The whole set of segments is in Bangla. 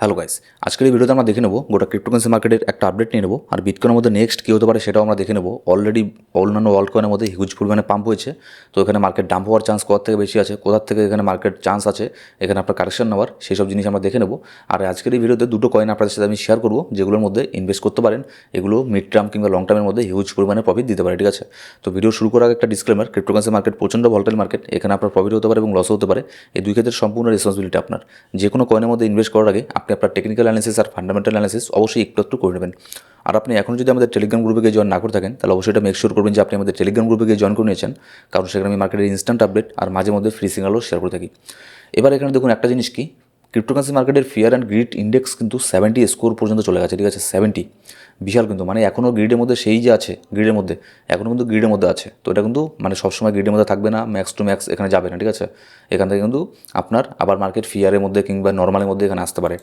হ্যালো গাইস আজকের এই ভিডিওতে আমরা দেখে নেব গোটা ক্রিপ্টোকারেন্সি মার্কেটের একটা আপডেট নিয়ে নেব। আর বিটকয়েনের মধ্যে নেক্সট কী হতে পারে সেটাও আমরা দেখে নেব। অলরেডি অন্যান্য ওয়ার্ল্ড কয়েনের মধ্যে হিউজ পরিমাণে পাম্প হয়েছে। তো এখানে মার্কেট ডাম্প হওয়ার চান্স কোথার থেকে বেশি আছে কোথার থেকে এখানে মার্কেট চান্স আছে, এখানে আপনার কারেকশন নেওয়ার সেই সব জিনিস আমরা দেখে নেব। আর আজকের এই ভিডিওতে দুটো কয়েন আপনাদের সাথে আমি শেয়ার করব, যেগুলোর মধ্যে ইনভেস্ট করতে পারেন। এগুলো মিড টার্ম কিংবা লং টার্মের মধ্যে হিউজ পরিমাণে প্রফিট দিতে পারে, ঠিক আছে? তো ভিডিও শুরু করার একটা ডিসক্লেমার ক্রিপ্টোকারেন্সি মার্কেট প্রচণ্ড ভলটাইল মার্কেট এখানে আপনার প্রফিট হতে পারে এবং লসও হতে পারে। এই দুই ক্ষেত্রে সম্পূর্ণ রেসপন্সিবিলিটি আপনার। যে কোনো কয়েনের মধ্যে ইনভেস্ট করার আগে আপনি আপনার টেকনিক্যাল অ্যানালিসিস আর ফান্ডামেন্টাল অ্যানালিসিস অবশ্যই একটু একটু করে নেবেন। আর আপনি এখন যদি আমাদের টেলিগ্রাম গ্রুপে গিয়ে জয়েন না করে থাকেন, তাহলে অবশ্যই এটা মেক শিওর করবেন যে আপনি আমাদের টেলিগ্রাম গ্রুপে গিয়ে জয়েন করে নিয়েছেন, কারণ সেখানে আমি মার্কেটের ইনস্ট্যান্ট আপডেট আর মাঝে মধ্যে ফ্রি সিগনালও শেয়ার করে থাকি। এবার এখানে দেখুন একটা জিনিস কি? ক্রিপ্টোকারেন্সি মার্কেটের ফিয়ার অ্যান্ড গ্রিড ইন্ডেক্স কিন্তু সেভেন্টি স্কোর পর্যন্ত চলে গেছে, ঠিক আছে? সেভেন্টি বিশাল কিন্তু মানে এখনও গ্রিডের মধ্যে সেই যে আছে গ্রিডের মধ্যে এখনও কিন্তু গ্রিডের মধ্যে আছে। তো এটা কিন্তু মানে সবসময় গ্রিডের মধ্যে থাকবে না ম্যাক্স টু ম্যাক্স এখানে যাবে না, ঠিক আছে? এখান থেকে কিন্তু আপনার আবার মার্কেট ফিয়ারের মধ্যে কিংবা নর্মালের মধ্যে এখানে আসতে পারে।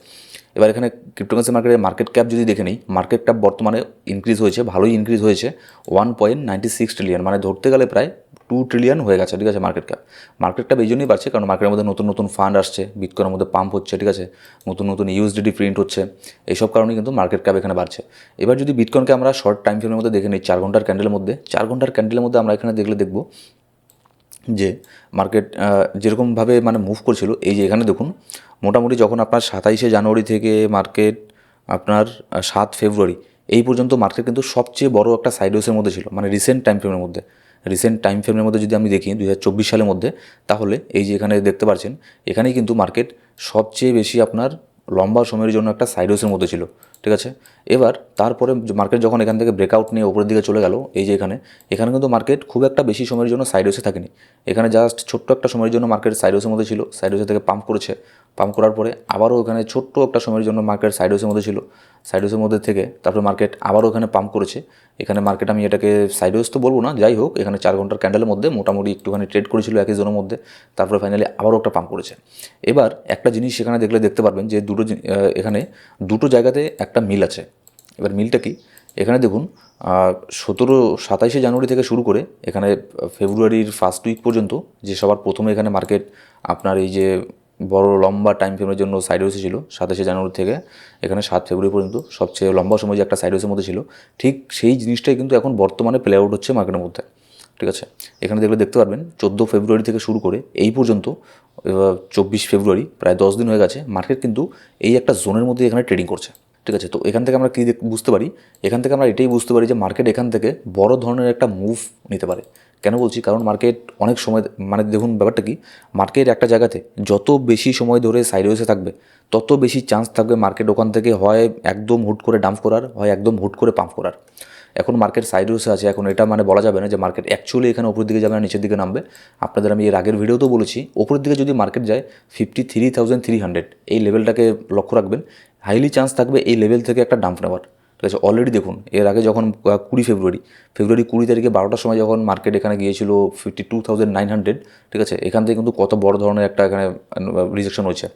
এবার এখানে ক্রিপ্টোকারেন্সি মার্কেটের মার্কেট ক্যাপ যদি দেখে নিই মার্কেট ক্যাপ বর্তমানে ইনক্রিজ হয়েছে, ভালোই ইনক্রিজ হয়েছে one point ninety six trillion মানে ধরতে গেলে প্রায় টু ট্রিলিয়ন হয়ে গেছে, ঠিক আছে মার্কেট ক্যাপ মার্কেট ক্যাপ এই জন্যই বাড়ছে, কারণ মার্কেটের মধ্যে নতুন নতুন ফান্ড আসছে বিটকয়েনের মধ্যে পাম্প হচ্ছে, ঠিক আছে, নতুন নতুন ইউএসডিডি প্রিন্ট হচ্ছে, এইসব কারণে কিন্তু মার্কেট ক্যাপ এখানে বাড়ছে। এবার যদি বিটকয়েনকে আমরা শর্ট টাইম ফ্রেমের মধ্যে দেখে নিই, চার ঘণ্টার ক্যান্ডেলের মধ্যে, চার ঘণ্টার ক্যান্ডেলের মধ্যে আমরা এখানে দেখলে দেখব যে মার্কেট যেরকমভাবে মানে মুভ করছিল, এই যে এখানে দেখুন, মোটামুটি যখন আপনার সাতাইশে জানুয়ারি থেকে মার্কেট আপনার সাত ফেব্রুয়ারি, এই পর্যন্ত মার্কেট কিন্তু সবচেয়ে বড় একটা সাইডওয়েসের মধ্যে ছিল মানে রিসেন্ট টাইম ফ্রেমের মধ্যে। রিসেন্ট টাইম ফ্রেমের মধ্যে যদি আমি দেখি, দুই হাজার চব্বিশ সালের মধ্যে, তাহলে এই যে এখানে দেখতে পাচ্ছেন এখানেই কিন্তু মার্কেট সবচেয়ে বেশি আপনার লম্বা সময়ের জন্য একটা সাইডোসের মধ্যে ছিল। ঠিক আছে? এবার তারপরে মার্কেট যখন এখান থেকে ব্রেকআউট নিয়ে ওপরের দিকে চলে গেল, এই যে এখানে এখানে কিন্তু মার্কেট খুব একটা বেশি সময়ের জন্য সাইডওয়েসে থাকেনি। এখানে জাস্ট ছোট্ট একটা সময়ের জন্য মার্কেট সাইডওয়েসের মধ্যে ছিল সাইডওয়েসে থেকে পাম্প করেছে। পাম্প করার পরে আবারও ওখানে ছোট্ট একটা সময়ের জন্য মার্কেট সাইডওয়েসের মধ্যে ছিল। সাইডওয়েসের মধ্যে থেকে তারপরে মার্কেট আবারও এখানে পাম্প করেছে। এখানে মার্কেট আমি এটাকে সাইডওয়েস তো বলব না, যাই হোক, এখানে চার ঘণ্টার ক্যান্ডেলের মধ্যে মোটামুটি একটুখানি ট্রেড করেছিল একই জনের মধ্যে, তারপরে ফাইনালি আবারও একটা পাম্প করেছে। এবার একটা জিনিস সেখানে দেখলে দেখতে পারবেন যে দুটো এখানে দুটো জায়গাতে একটা মিল আছে। এবার মিলটা কি? এখানে দেখুন সতেরো সাতাইশে জানুয়ারি থেকে শুরু করে এখানে ফেব্রুয়ারির ফার্স্ট উইক পর্যন্ত যে সবার প্রথমে এখানে মার্কেট আপনার এই যে বড় লম্বা টাইম ফ্রেমের জন্য সাইডওয়েসে ছিল সাতাশে জানুয়ারি থেকে এখানে সাত ফেব্রুয়ারি পর্যন্ত সবচেয়ে লম্বা সময় যে একটা সাইডওয়েসের মধ্যে ছিল, ঠিক সেই জিনিসটাই কিন্তু এখন বর্তমানে প্লে আউট হচ্ছে মার্কেটের মধ্যে। ঠিক আছে? এখানে দেখলে দেখতে পারবেন, চোদ্দ ফেব্রুয়ারি থেকে শুরু করে এই পর্যন্ত চব্বিশ ফেব্রুয়ারি, প্রায় দশ দিন হয়ে গেছে মার্কেট কিন্তু এই একটা জোনের মধ্যে এখানে ট্রেডিং করছে। ঠিক আছে, তো এখান থেকে আমরা কী বুঝতে পারি? এখান থেকে আমরা এটাই বুঝতে পারি যে মার্কেট এখান থেকে বড় ধরনের একটা মুভ নিতে পারে। কেন বলছি? কারণ মার্কেট অনেক সময় মানে দেখুন ব্যাপারটা কি? মার্কেট একটা জায়গাতে যত বেশি সময় ধরে সাইডওয়েসে থাকবে, তত বেশি চান্স থাকবে মার্কেট ওখান থেকে হয় একদম হুট করে ডাম্প করার, হয় একদম হুট করে পাম্প করার। এখন মার্কেট সাইডওয়েসে আছে, এখন এটা মানে বলা যাবে না যে মার্কেট অ্যাকচুয়ালি এখানে উপরের দিকে যাবে না, নিচের দিকে নামবে। আপনাদের আমি এর আগের ভিডিওতেও বলেছি, উপরের দিকে যদি মার্কেট যায় fifty three thousand three hundred এই লেভেলটাকে লক্ষ্য রাখবেন। হাইলি চান্স থাকবে এই লেভেল থেকে একটা ডাম্প নেওয়ার। ঠিক আছে? অলরেডি দেখুন, এর আগে যখন কুড়ি ফেব্রুয়ারি ফেব্রুয়ারি কুড়ি তারিখে বারোটার সময় যখন মার্কেট এখানে গিয়েছিল fifty two thousand nine hundred ঠিক আছে? এখান থেকে কিন্তু কত বড় ধরনের একটা এখানে রিজেকশন হয়েছে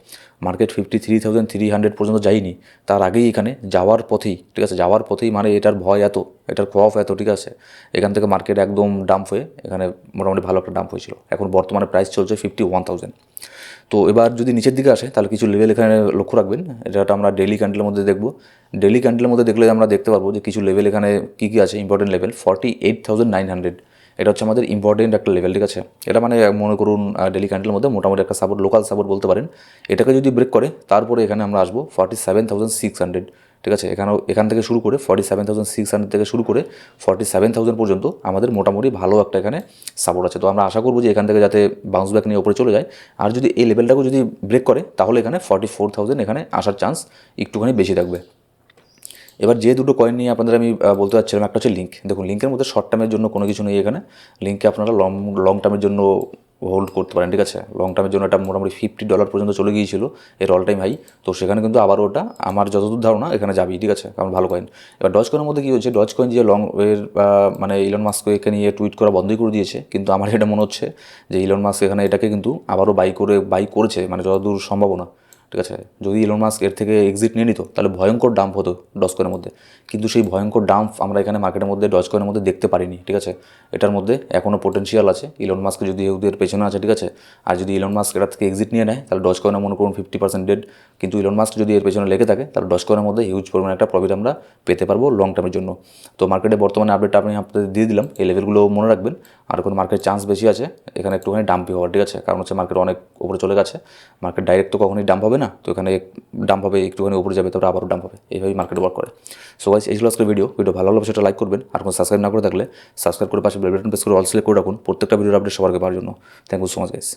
market fifty three thousand three hundred পর্যন্ত যায়নি। তার আগেই এখানে যাওয়ার পথেই, ঠিক আছে? যাওয়ার পথেই মানে এটার ভয় এত, এটার খফ এত, ঠিক আছে? এখান থেকে মার্কেট একদম ডাম্প হয়ে এখানে মোটামুটি ভালো একটা ডাম্প হয়েছিল। এখন বর্তমানে প্রাইস চলছে ফিফটি ওয়ান থাউজেন্ড তো এবার যদি নিচের দিকে আসে, তাহলে কিছু লেভেল এখানে লক্ষ্য রাখবেন। যেটা আমরা ডেলি ক্যান্ডেলের মধ্যে দেখব। ডেলি ক্যান্ডেলের মধ্যে দেখলে আমরা দেখতে পারব যে কিছু লেভেল এখানে কী কী আছে important level forty eight thousand nine hundred এটা হচ্ছে আমাদের ইম্পর্টেন্ট একটা লেভেল ঠিক আছে? এটা মানে মনে করুন ডেলি ক্যান্ডেলের মধ্যে মোটামুটি একটা সাপোর্ট লোকাল সাপোর্ট বলতে পারেন। এটাকে যদি ব্রেক করে, তারপরে এখানে আমরা আসব forty seven thousand six hundred ঠিক আছে? এখানেও, এখান থেকে শুরু করে forty seven thousand six hundred থেকে শুরু করে ফর্টি সেভেন থাউজেন্ড পর্যন্ত আমাদের মোটামুটি ভালো একটা এখানে সাপোর্ট আছে। তো আমরা আশা করব যে এখান থেকে যাতে বাউন্স ব্যাক নিয়ে ওপরে চলে যায়। আর যদি এই লেভেলটাকে যদি ব্রেক করে, তাহলে এখানে ফর্টি ফোর থাউজেন্ড এখানে আসার চান্স একটুখানি বেশি থাকবে। এবার যে দুটো কয়েন নিয়ে আপনাদের আমি বলতে চাচ্ছিলাম, একটা হচ্ছে লিঙ্ক দেখুন লিঙ্কের মধ্যে শর্ট টার্মের জন্য কোনো কিছু নেই এখানে। লিঙ্কে আপনারা লং লং টার্মের জন্য হোল্ড করতে পারেন, ঠিক আছে? লং টার্মের জন্য এটা মোটামুটি ফিফটি ডলার পর্যন্ত চলে গিয়েছিল, এর অল টাইম হাই তো সেখানে কিন্তু আবার ওটা আমার যতদূর ধারণা, এখানে যাবি ঠিক আছে? কারণ ভালো কয়েন এবার ডজ কয়েনের মধ্যে কী হচ্ছে ডজ কয়েন যে লং এর মানে ইলন মাস্ক এখানে নিয়ে টুইট করা বন্ধই করে দিয়েছে, কিন্তু আমার এটা মনে হচ্ছে যে ইলন মাস্ক এখানে এটাকে কিন্তু আবারও বাই করে বাই করেছে মানে যতদূর সম্ভাবনা। ঠিক আছে? যদি ইলন মাস্ক এর থেকে এক্সিট নিয়ে নিত, তাহলে ভয়ঙ্কর ডাম্প হতো ডজকয়েনের মধ্যে। কিন্তু সেই ভয়ঙ্কর ডাম্প আমরা এখানে মার্কেটের মধ্যে ডজকয়েনের মধ্যে দেখতে পারিনি, ঠিক আছে? এটার মধ্যে এখনও পোটেনশিয়াল আছে। ইলন মাস্ক যদি এদের পেছনে আছে, ঠিক আছে? আর যদি ইলন মাস্ক এটার থেকে এক্সিট নিয়ে নেয়, তাহলে ডজকয়েনের মনে করুন ফিফটি পার্সেন্ট ডেড কিন্তু ইলন মাস্ক যদি এর পেছনে লেগে থাকে, তাহলে ডজকয়েনের মধ্যে হিউজ পরিমাণে একটা প্রফিট আমরা পেতে পারব লং টার্মের জন্য। তো মার্কেটে বর্তমানে আপডেট আমি আপনাদের দিয়ে দিলাম। এই লেভেলগুলো মনে রাখবেন। আর কোনো মার্কেট চান্স বেশি আছে, এখানে একটুখানি ডাম্পি হওয়ার, ঠিক আছে? কারণ হচ্ছে মার্কেট অনেক উপরে চলে গেছে মার্কেট ডাইরেক্ট তো কখনোই ডাম্প হবে না, তো এখানে ডাম্প হবে, একটুখানি উপরে যাবে, তারপরে আবারও ডাম্প হবে, এইভাবেই মার্কেট ওয়ার্ক করে। সো গাইজ এই ছিল আজকের ভিডিও ভিডিও ভালো লাগলে সেটা লাইক করবেন, আর কোনো সাবস্ক্রাইব না করে থাকলে সাবস্ক্রাইব করে পাশে বেল বাটন প্রেস করে অল সিলেক্ট করে রাখুন, প্রত্যেকটা ভিডিওর আপডেট সবার পাওয়ার জন্য। Thank you so much guys